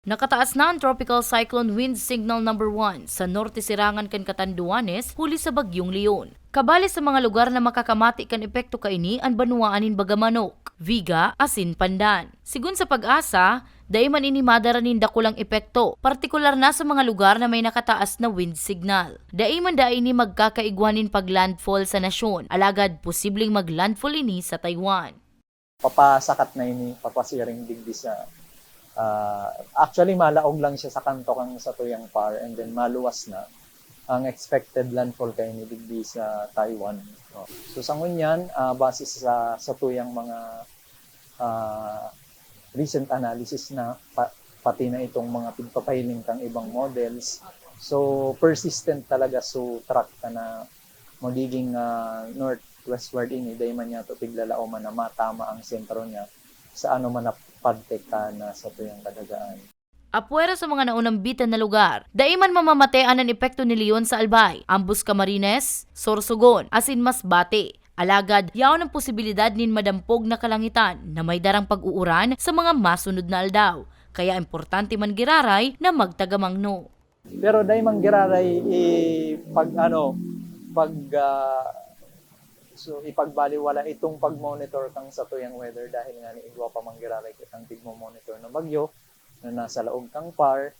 Nakataas na ang Tropical Cyclone Wind Signal number 1 sa Norte Sirangan kan Catanduanes huli sa Bagyong Leon. Kabali sa mga lugar na makakamati kan epekto kaini ang Banuaanin Bagamanok, Viga, Asin Pandan. Sigun sa pag-asa, dahil man ini madaranin dakulang epekto, partikular na sa mga lugar na may nakataas na wind signal. Dahil man dahil ini magkakaigwanin pag landfall sa nasyon, alagad posibleng maglandfall ini sa Taiwan. papasakat na ini, papasiring digdi sa ah, actually malaog lang siya sa kanto kang sa tuyang par and then maluwas na ang expected landfall kay ni digdi sa Taiwan. No. So sa ngunyan, ah, base sa sa tuyang mga ah, recent analysis na pa- pati na itong mga pagpapahiling kang ibang models. So persistent talaga so track ka na magiging ah, northwestward ini dahil man niya to tiglalao man na matama ang sentro niya sa ano man na pagteka na sa tuyang kadagaan. Apwera sa mga naunang bitan na lugar, daiman mamamatean ang epekto ni Leon sa Albay, Ambus Camarines, Sorsogon, asin Masbate. Alagad, yaw ng posibilidad nin madampog na kalangitan na may darang pag-uuran sa mga masunod na aldaw. Kaya importante man giraray na magtagamang no. Pero dahil man giraray i pag ano pag ah, so ipagbaliwala itong pag-monitor kang sa tuyang weather dahil nga ni igwa pa man giraray kitang tigmo-monitor ng bagyo na nasa laog kang par.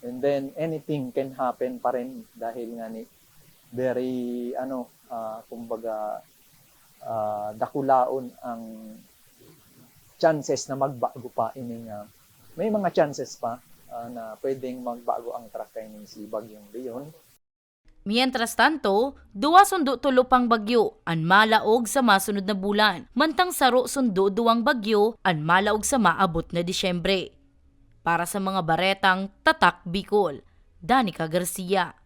And then anything can happen pa rin dahil nga ni very ano ah, kumbaga ah, dakulaon ang chances na magbago pa. Ini nga may mga chances pa ah, na pwedeng magbago ang track ni si Bagyong Leon Mientras tanto, duwa sundo tulo pang bagyo, an malaog sa masunod na bulan, mantang saro sundo duwang bagyo, an malaog sa maabot na Disyembre. Para sa mga baretang Tatak Bicol, Danica Garcia.